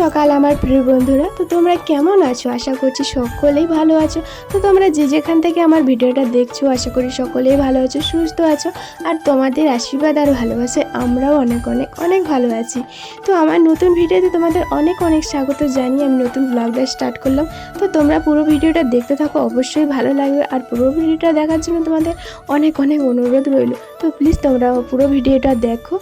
সকাল আমার প্রিয় বন্ধুরা, তো তোমরা কেমন আছো? আশা করছি সকলেই ভালো আছো। তো তোমরা যে যেখান থেকে আমার ভিডিওটা দেখছ, আশা করি সকলেই ভালো আছো, সুস্থ আছো। আর তোমাদের আশীর্বাদ আর ভালোবাসে আমরাও অনেক অনেক অনেক ভালো আছি। তো আমার নতুন ভিডিওতে তোমাদের অনেক অনেক স্বাগত জানিয়ে আমি নতুন ব্লগটা স্টার্ট করলাম। তো তোমরা পুরো ভিডিওটা দেখতে থাকো, অবশ্যই ভালো লাগবে। আর পুরো ভিডিওটা দেখার জন্য তোমাদের অনেক অনেক অনুরোধ রইল। তো প্লিজ তোমরা পুরো ভিডিওটা দেখো।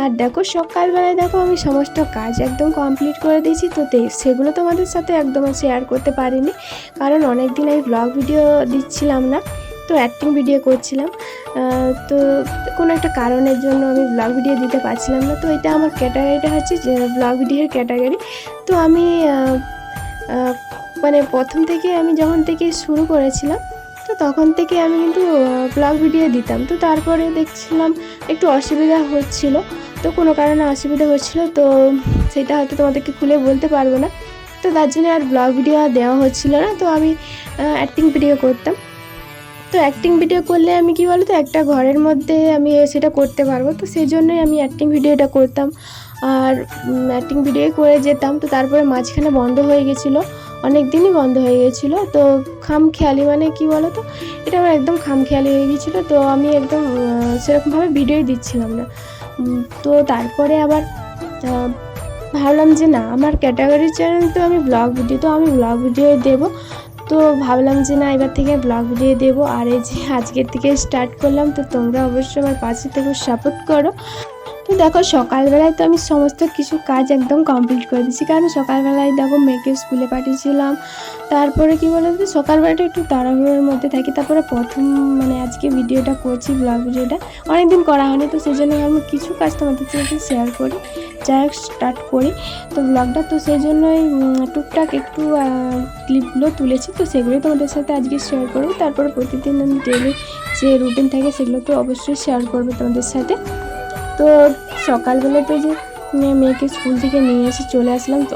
আর দেখো সকালবেলায় দেখো আমি সমস্ত কাজ একদম কমপ্লিট করে দিয়েছি, তো সেগুলো তোমাদের সাথে একদম শেয়ার করতে পারিনি। কারণ অনেক দিন আমি ব্লগ ভিডিও দিচ্ছিলাম না, তো অ্যাক্টিং ভিডিও করছিলাম। তো কোনো একটা কারণের জন্য আমি ব্লগ ভিডিও দিতে পারছিলাম না, তো এটা আমার ক্যাটাগরিটা হচ্ছে যে ব্লগ ভিডিওর ক্যাটাগরি তো আমি মানে প্রথম থেকে আমি যখন থেকে শুরু করেছিলাম তখন থেকে আমি কিন্তু ব্লগ ভিডিও দিতাম। তো তারপরে দেখছিলাম একটু অসুবিধা হচ্ছিল। তো কোনো কারণে অসুবিধা হচ্ছিল, তো সেটা হয়তো তোমাদেরকে খুলে বলতে পারব না। তো তার জন্য আর ব্লগ ভিডিও দেওয়া হচ্ছিল না। তো আমি অ্যাক্টিং ভিডিও করতাম। তো অ্যাক্টিং ভিডিও করলে আমি কি বলতো, একটা ঘরের মধ্যে আমি সেটা করতে পারব। তো সেই জন্যই আমি অ্যাক্টিং ভিডিওটা করতাম। আর অ্যাক্টিং ভিডিও করে যেতাম। তো তারপরে মাঝখানে বন্ধ হয়ে গেছিল। অনেক দিনই বন্ধ হয়ে গেছিল। তো খাম খেয়ালি মানে কি বলো তো এটা আমার একদম খাম খেয়ালি হয়ে গেছিল। তো আমি একদম সেরকমভাবে ভিডিওই দিচ্ছিলাম না। তো তারপরে আবার ভাবলাম যে না, আমার ক্যাটাগরি চ্যানেল তো আমি ব্লগ ভিডিও, তো আমি ব্লগ ভিডিও দেবো। তো ভাবলাম যে না, এবার থেকে ব্লগ ভিডিও দেবো। আর এই যে আজকের থেকে স্টার্ট করলাম, তো তোমরা অবশ্যই আমার পাশে থেকে সাপোর্ট করো। দেখো, সকালবেলায় তো আমি সমস্ত কিছু কাজ একদম কমপ্লিট করে দিচ্ছি কারণ সকালবেলায় দেখো, মেয়েকে স্কুলে পাঠিয়েছিলাম। তারপরে কি তো সকালবেলাটা একটু তাড়াহুড়োর মধ্যে থাকি। তারপরে প্রথম মানে আজকে ভিডিওটা করছি ব্লগ ভিডিওটা, অনেকদিন করা হয়নি। তো সেই জন্য আমি কিছু কাজ তোমাদের সাথে শেয়ার করি, যাই স্টার্ট করি। তো ব্লগটা তো সেই জন্যই টুকটাক একটু ক্লিপগুলো তুলেছি। তো সেগুলোই তোমাদের সাথে আজকে শেয়ার করব। তারপরে প্রতিদিন আমি ডেলি যে রুটিন থাকে, সেগুলো তো অবশ্যই শেয়ার করব তোমাদের সাথে। তো সকালবেলা তো যে মেয়ে- মেয়েকে স্কুল থেকে নিয়ে এসে চলে আসলাম।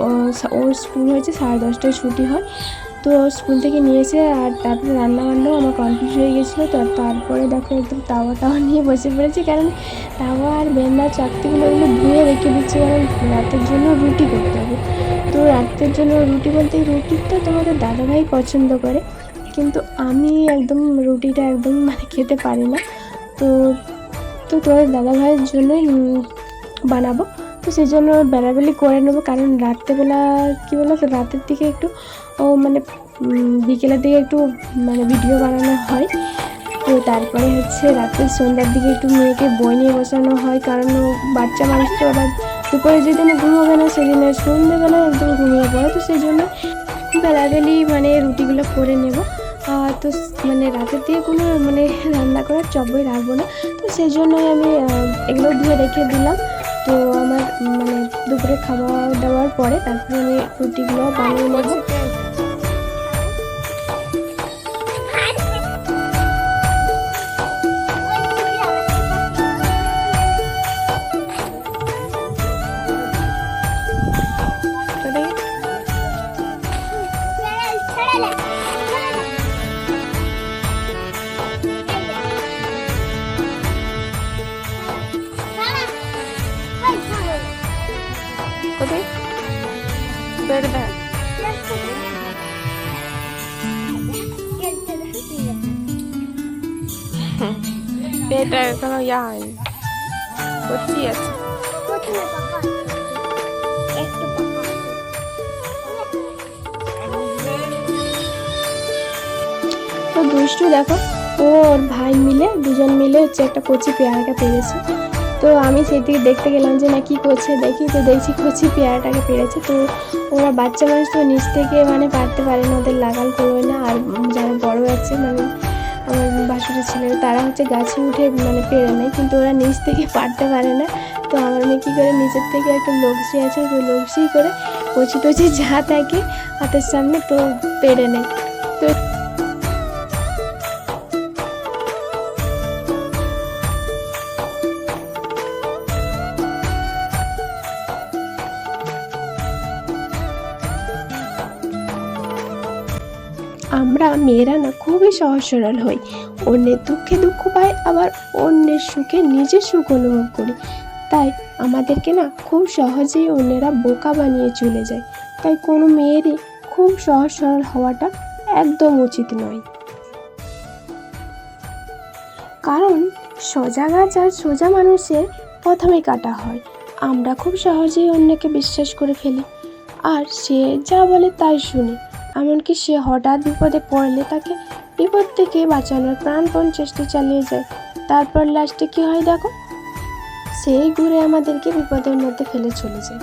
ওর স্কুল হয়েছে সাড়ে দশটায় ছুটি হয়। তো স্কুল থেকে নিয়ে এসে আর তারপরে রান্না বান্নাও আমার কমপ্লিট হয়ে গেছিল। তো তারপরে দেখো একদম তাওয়া টাওয়া নিয়ে বসে পড়েছি। কারণ তাওয়া আর বেন্না চাকতিগুলো ওগুলো ধুয়ে রেখে দিচ্ছি। কারণ রাতের জন্য রুটি করতে হবে। তো রাতের জন্য রুটি বলতে রুটিটা তোমাদের দাদাভাই পছন্দ করে। কিন্তু আমি একদম রুটিটা একদম মানে খেতে পারি না। তো তো তোমাদের দাদাভাইয়ের জন্যই বানাবো। তো সেই জন্য বেলাবেলি করে নেব, কারণ রাত্রেবেলা, কী বলো তো রাতের দিকে একটু, ও মানে বিকেলের দিকে একটু মানে ভিডিও বানানো হয়। তো তারপরে হচ্ছে রাত্রে সন্ধ্যার দিকে একটু মেয়েকে বই নিয়ে বসানো হয়, কারণ ও বাচ্চা মানুষ তো আবার দুপুরে যেদিনে ঘুমাবে না, সেদিনে সন্ধ্যেবেলায় একদম ঘুমিয়ে পড়ে। তো সেই জন্য বেলাবেলি মানে রুটিগুলো করে নেব। তো মানে রাতের দিয়ে কোনো মানে রান্না করার চব্বই রাখব না। তো সেই জন্যই আমি এগুলো ধুয়ে রেখে দিলাম। তো আমার মানে দুপুরে খাওয়া দাওয়ার পরে তারপরে আমি রুটিগুলো বানিয়ে নেব। এটা এখনও ইয়া হয়নি করছি আছে তো দুষ্টু দেখো ও ওর ভাই মিলে দুজন মিলে হচ্ছে একটা কচি পেয়ারাটা পেরেছে। তো আমি সেই দিকে দেখতে গেলাম যে না কি করছে? দেখি তো দেখছি কচি পেয়ারাটাকে পেরেছে। তো ওরা বাচ্চা মানুষ তো নিচ থেকে মানে পারতে পারে না ওদের লাগাল করবে না আর যারা বড় আছে মানে আমার বাসুরের ছেলেরা, তারা হচ্ছে গাছে উঠে মানে পেরে নেয়, কিন্তু ওরা নিচ থেকে পারতে পারে না। তো আমার মেয়ে কী করে, নিচের থেকে একটা লক্সি আছে তো লক্সি করে কচি টচি যা থাকে হাতের সামনে তো পেরে নেয়। তো আমরা মেয়েরা না খুবই সহজ সরল হই। অন্যের দুঃখে দুঃখ পাই, আবার অন্যের সুখে নিজের সুখ অনুভব করি। তাই আমাদেরকে না খুব সহজেই অন্যেরা বোকা বানিয়ে চলে যায়। তাই কোনো মেয়েরই খুব সহজ সরল হওয়াটা একদম উচিত নয়। কারণ সোজা গাছ আর সোজা মানুষের প্রথমে কাটা হয়। আমরা খুব সহজেই অন্যকে বিশ্বাস করে ফেলি। আর সে যা বলে তাই শুনি। এমনকি সে হঠাৎ বিপদে পড়লে তাকে বিপদ থেকে বাঁচানোর প্রাণপণ চেষ্টা চালিয়ে যায়। তারপর লাস্টে কী হয় দেখো? সেই ঘুরে আমাদেরকে বিপদের মধ্যে ফেলে চলে যায়।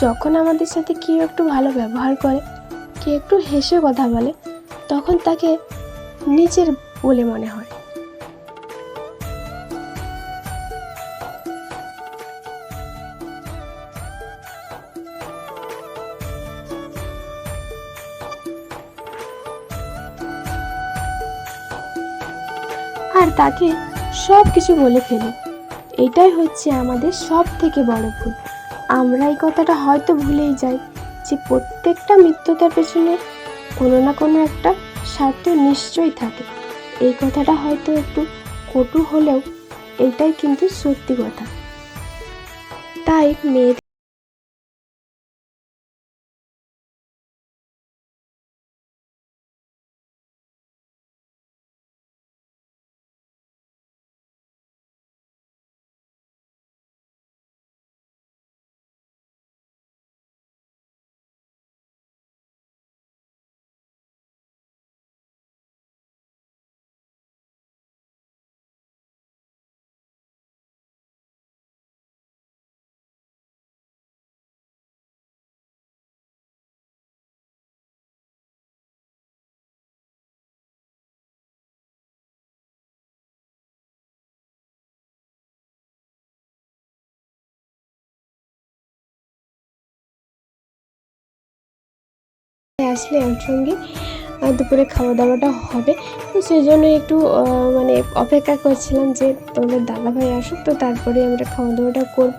যখন আমাদের সাথে কেউ একটু ভালো ব্যবহার করে, কেউ একটু হেসে কথা বলে, তখন তাকে নিজের বলে মনে হয়। আর তাকে সব কিছু বলে ফেলি। এটাই হচ্ছে আমাদের সব থেকে বড় ভুল। আমরা এই কথাটা হয়তো ভুলেই যাই যে প্রত্যেকটা মৃত্যুতার পেছনে কোনো না কোনো একটা স্বার্থ নিশ্চয়ই থাকে। এই কথাটা হয়তো একটু কটু হলেও এটাই কিন্তু সত্যি কথা। তাই মেয়েদের আসলে একসঙ্গে সঙ্গে দুপুরে খাওয়া দাওয়াটা হবে। তো সেই জন্য একটু মানে অপেক্ষা করছিলাম যে তোমাদের দাদা ভাই আসুক, তো তারপরে আমরা খাওয়া দাওয়াটা করব।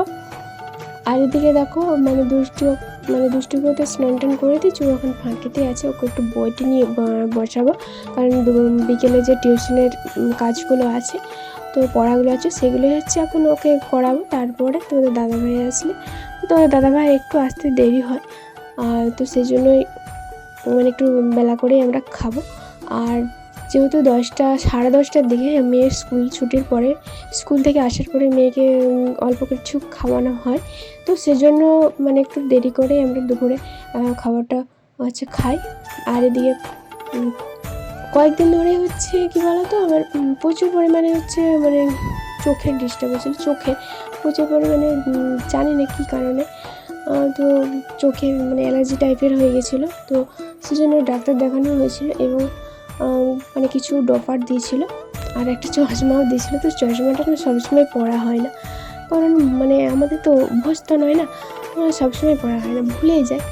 আর এদিকে দেখো মানে দুষ্টু মানে দুষ্টু করতে স্নান টান করে দিচ্ছি ও এখন ফাঁকিতে আছে, ওকে একটু বইটি নিয়ে বসাবো। কারণ বিকেলে যে টিউশনের কাজগুলো আছে, তো পড়াগুলো আছে সেগুলো হচ্ছে এখন ওকে করাবো। তারপরে তোমাদের দাদাভাই আসলে, তোমাদের দাদাভাই একটু আসতে দেরি হয়। আর তো সেই জন্যই মানে একটু বেলা করেই আমরা খাব। আর যেহেতু দশটা, সাড়ে দশটার দিকে মেয়ের স্কুল ছুটির পরে, স্কুল থেকে আসার পরে মেয়েকে অল্প কিছু খাওয়ানো হয়। তো সেজন্য মানে একটু দেরি করে আমরা দুপুরে খাবারটা হচ্ছে খাই। আর এদিকে কয়েকদিন ধরে হচ্ছে কি বলতো? আমার প্রচুর পরিমাণে হচ্ছে মানে চোখের ডিস্টার্ব হয়েছিল চোখে প্রচুর পরিমাণে জানি না কী কারণে তো চোখে মানে অ্যালার্জি টাইপের হয়ে গেছিল। তো সেজন্য ডাক্তার দেখানো হয়েছিল এবং মানে কিছু ডপার দিয়েছিল আর একটা চশমাও দিয়েছিল। তো চশমাটা না সবসময় পড়া হয় না। কারণ মানে আমাদের তো অভ্যস্ত নয় না? সবসময় পড়া হয় না। ভুলেই যায়।